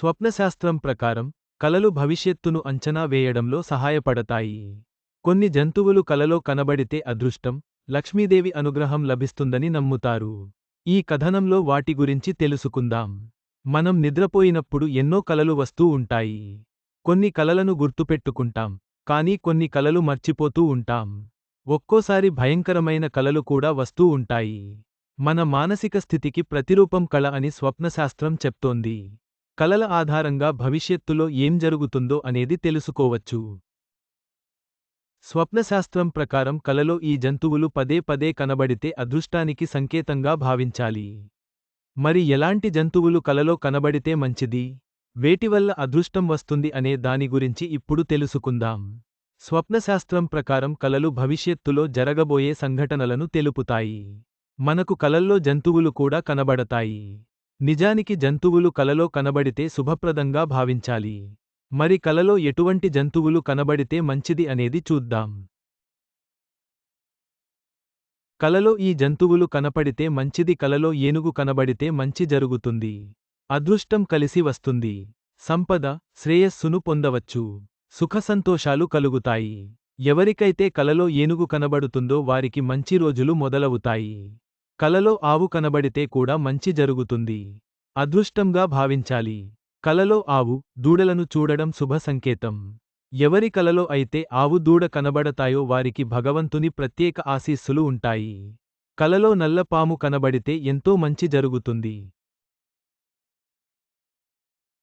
స్వప్నశాస్త్రం ప్రకారం కలలు భవిష్యత్తును అంచనా వేయడంలో సహాయపడతాయి. కొన్ని జంతువులు కలలో కనబడితే అదృష్టం లక్ష్మీదేవి అనుగ్రహం లభిస్తుందని నమ్ముతారు. ఈ కథనంలో వాటి గురించి తెలుసుకుందాం. మనం నిద్రపోయినప్పుడు ఎన్నో కలలు వస్తూ ఉంటాయి. కొన్ని కలలను గుర్తుపెట్టుకుంటాం కానీ కొన్ని కలలు మర్చిపోతూ ఉంటాం. ఒక్కోసారి భయంకరమైన కలలు కూడా వస్తూ ఉంటాయి. మన మానసిక స్థితికి ప్రతిరూపం కళ అని స్వప్నశాస్త్రం చెప్తోంది. కలల ఆధారంగా భవిష్యత్తులో ఏం జరుగుతుందో అనేది తెలుసుకోవచ్చు. స్వప్నశాస్త్రం ప్రకారం కలలో ఈ జంతువులు పదే పదే కనబడితే అదృష్టానికి సంకేతంగా భావించాలి. మరి ఎలాంటి జంతువులు కలలో కనబడితే మంచిది? వేటివల్ల అదృష్టం వస్తుంది అనే దాని గురించి ఇప్పుడు తెలుసుకుందాం. స్వప్నశాస్త్రం ప్రకారం కలలు భవిష్యత్తులో జరగబోయే సంఘటనలను తెలుపుతాయి. మనకు కలల్లో జంతువులు కూడా కనబడతాయి. నిజానికి జంతువులు కలలో కనబడితే శుభప్రదంగా భావించాలి. మరి కలలో ఎటువంటి జంతువులు కనబడితే మంచిది అనేది చూద్దాం. కలలో ఈ జంతువులు కనపడితే మంచిది కలలో ఏనుగు కనబడితే మంచి జరుగుతుంది. అదృష్టం కలిసి వస్తుంది. సంపద శ్రేయస్సును పొందవచ్చు. సుఖసంతోషాలు కలుగుతాయి. ఎవరికైతే కలలో ఏనుగు కనబడుతుందో వారికి మంచి రోజులు మొదలవుతాయి. కలలో ఆవు కనబడితే కూడా మంచి జరుగుతుంది. అదృష్టంగా భావించాలి. కలలో ఆవు దూడలను చూడడం శుభ సంకేతం. ఎవరి కలలో అయితే ఆవు దూడ కనబడతాయో వారికి భగవంతుని ప్రత్యేక ఆశీస్సులు ఉంటాయి. కలలో నల్లపాము కనబడితే ఎంతో మంచి జరుగుతుంది.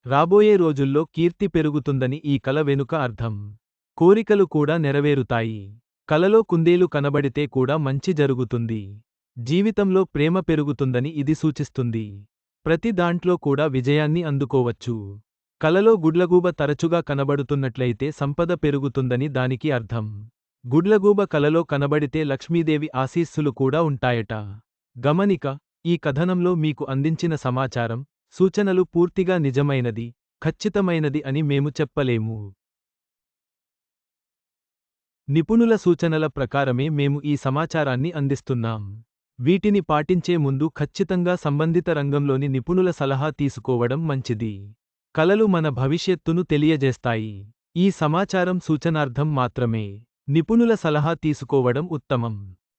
రాబోయే రోజుల్లో కీర్తి పెరుగుతుందని ఈ కల వెనుక అర్థం. కోరికలు కూడా నెరవేరుతాయి. కలలో కుందేలు కనబడితే కూడా మంచి జరుగుతుంది. జీవితంలో ప్రేమ పెరుగుతుందని ఇది సూచిస్తుంది. ప్రతి దాంట్లో కూడా విజయాన్ని అందుకోవచ్చు. కలలో గుడ్లగూబ తరచుగా కనబడుతున్నట్లయితే సంపద పెరుగుతుందని దానికి అర్థం. గుడ్లగూబ కలలో కనబడితే లక్ష్మీదేవి ఆశీస్సులు కూడా ఉంటాయట. గమనిక ఈ కథనంలో మీకు అందించిన సమాచారం సూచనలు పూర్తిగా నిజమైనది ఖచ్చితమైనది అని మేము చెప్పలేము. నిపుణుల సూచనల ప్రకారమే మేము ఈ సమాచారాన్ని అందిస్తున్నాం. వీటిని పాటించే ముందు ఖచ్చితంగా సంబంధిత రంగంలోని నిపుణుల సలహా తీసుకోవడం మంచిది. కలలు మన భవిష్యత్తును తెలియజేస్తాయి. ఈ సమాచారం సూచనార్థం మాత్రమే. నిపుణుల సలహా తీసుకోవడం ఉత్తమం.